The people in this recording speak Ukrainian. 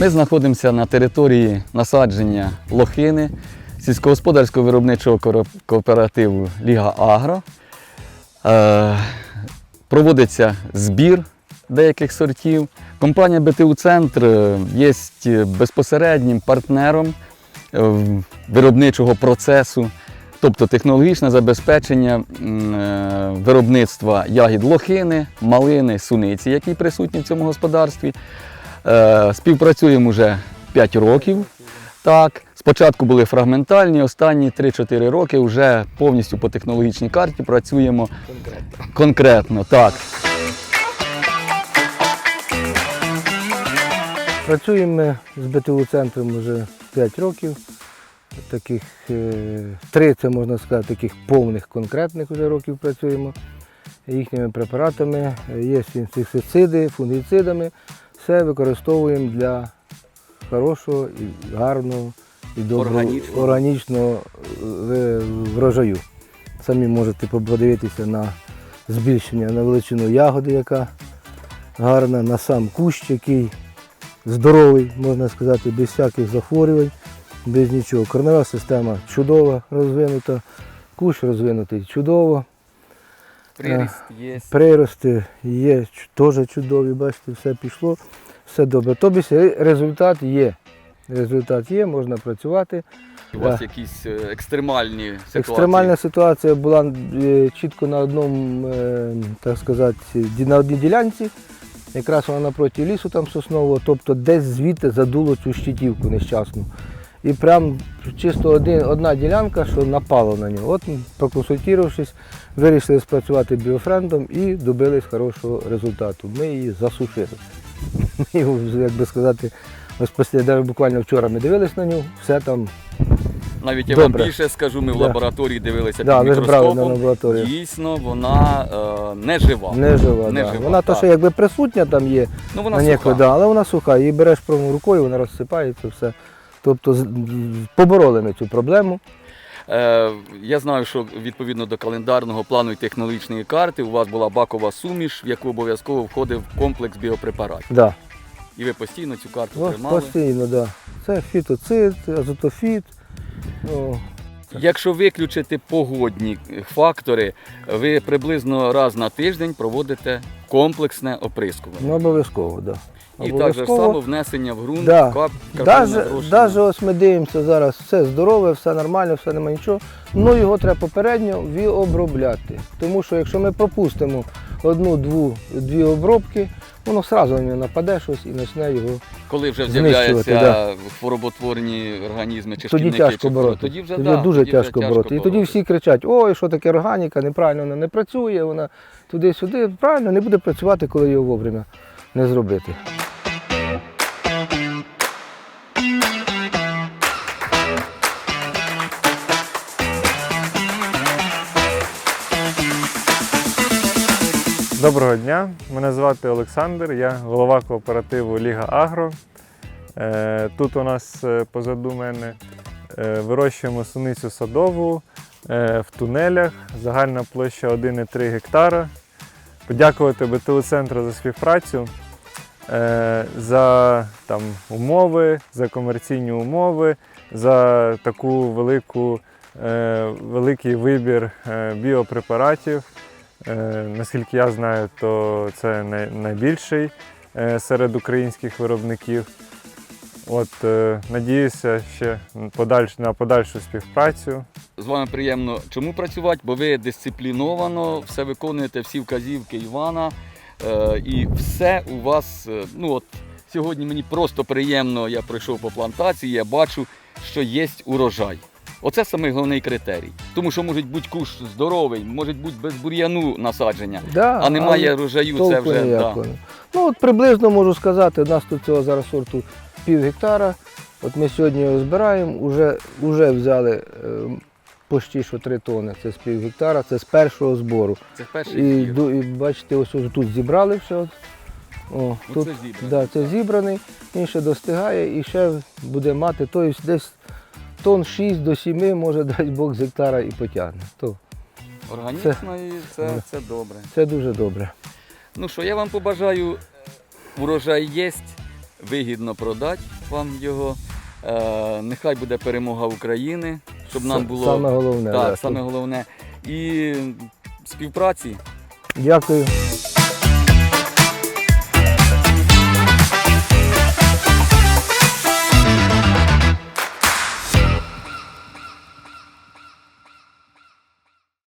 Ми знаходимося на території насадження лохини сільськогосподарського виробничого кооперативу Ліга Агро. Е, проводиться збір деяких сортів. Компанія БТУ Центр е, є безпосереднім партнером е, виробничого процесу, тобто технологічне забезпечення е, виробництва ягід лохини, малини, суниці, які присутні в цьому господарстві. Е, Співпрацюємо вже 5 років. Так, спочатку були фрагментальні, останні 3-4 роки вже повністю по технологічній карті працюємо Конкретно. конкретно. Так. Працюємо ми з БТУ центром вже 5 років. Таких е, три, це можна сказати, таких повних конкретних вже років працюємо. Їхніми препаратами, е, є інсектициди, фунгіцидами. Все використовуємо для хорошого і гарного і доброго Органічного. органічного е, врожаю. Самі можете подивитися на збільшення на величину ягоди, яка гарна, на сам кущ, який здоровий, можна сказати, без всяких захворювань, без нічого. Корнева система чудова, розвинута, кущ розвинутий чудово. Приріст є. Прирости є теж чудові, бачите, все пішло, все добре. Тобто результат є. Результат є, можна працювати. У вас якісь е, екстремальні ситуації. Екстремальна ситуація була е, чітко на одному, е, так сказати, на одній ділянці. Якраз вона напроти лісу там соснового, тобто десь звідти задуло цю щитівку нещасну. І прям чисто один, одна ділянка, що напало на нього. От проконсультувавшись, вирішили спрацювати біофрендом і добились хорошого результату. Ми її засушили. Ми його, як би сказати, ось буквально вчора ми дивились на нього, все там Навіть я Добре. вам більше скажу, ми в Да. лабораторії дивилися Да, під мікроскопом. Дійсно, вона е, не жива. Не жива, Не да. жива, Вона то, що якби присутня там є Ну вона на суха. да, але вона суха. Її береш правою рукою, вона розсипається, все. Тобто побороли ми цю проблему. Е, я знаю, що відповідно до календарного плану і технологічної карти у вас була бакова суміш, в яку обов'язково входив комплекс біопрепаратів. Да. І ви постійно цю карту Ось тримали. постійно, да. Це фітоцид, азотофіт. Ну, Якщо виключити погодні фактори, ви приблизно раз на тиждень проводите комплексне оприскування. ну, обов'язково, да. І так же само внесення в ґрунт, Да. кап, Даже, даже ось ми дивимося зараз, все здорове, все нормально, все немає нічого. Ну його треба попередньо обробляти. Тому що якщо ми пропустимо одну-дві дві обробки, воно одразу на нього нападе щось і почне його. Коли вже з'являються да. хвороботворні організми чи Тоді шкідники, тяжко чи бороти. тоді вже, тоді да, дуже тоді вже тяжко бороти. І тоді всі кричать: ой, що таке органіка, неправильно вона не працює, вона туди-сюди. Правильно, не буде працювати, коли його вовремя не зробити. Доброго дня, мене звати Олександр, я голова кооперативу Ліга Агро. Е, Тут у нас е, позаду мене е, вирощуємо суницю садову в тунелях, загальна площа 1,3 гектара. Подякувати БТУ центру за співпрацю, за там, умови, за комерційні умови, за таку велику, великий вибір біопрепаратів. Е, Наскільки я знаю, то це найбільший е, серед українських виробників. От, е, надіюся ще на подальшу співпрацю. З вами приємно чому працювати, бо ви дисципліновано все виконуєте, всі вказівки Івана. І все у вас, ну от сьогодні мені просто приємно, я пройшов по плантації, я бачу, що є урожай. Оце самий головний критерій. Тому що може бути куш здоровий, може бути без бур'яну насадження, Да, а немає рожаю, це вже да. Ну от приблизно можу сказати, у нас тут цього зараз сорту пів гектара. От ми сьогодні його збираємо, уже, уже взяли е, почти що 3 тони. Це з пів гектара, це з першого збору. Це перший І, ду- і бачите, ось ось тут зібрали все. О, Ну, тут, це зібрано. да, це зібраний, він ще достигає і ще буде мати, тобто десь тонн 6 до 7, може дасть Бог з гектара і потягне. То Органічно і це, Да. це добре. це дуже добре. Ну що, я вам побажаю, урожай є, вигідно продати вам його. Е, нехай буде перемога України, щоб нам було Саме головне. так, да, саме головне. І співпраці Дякую.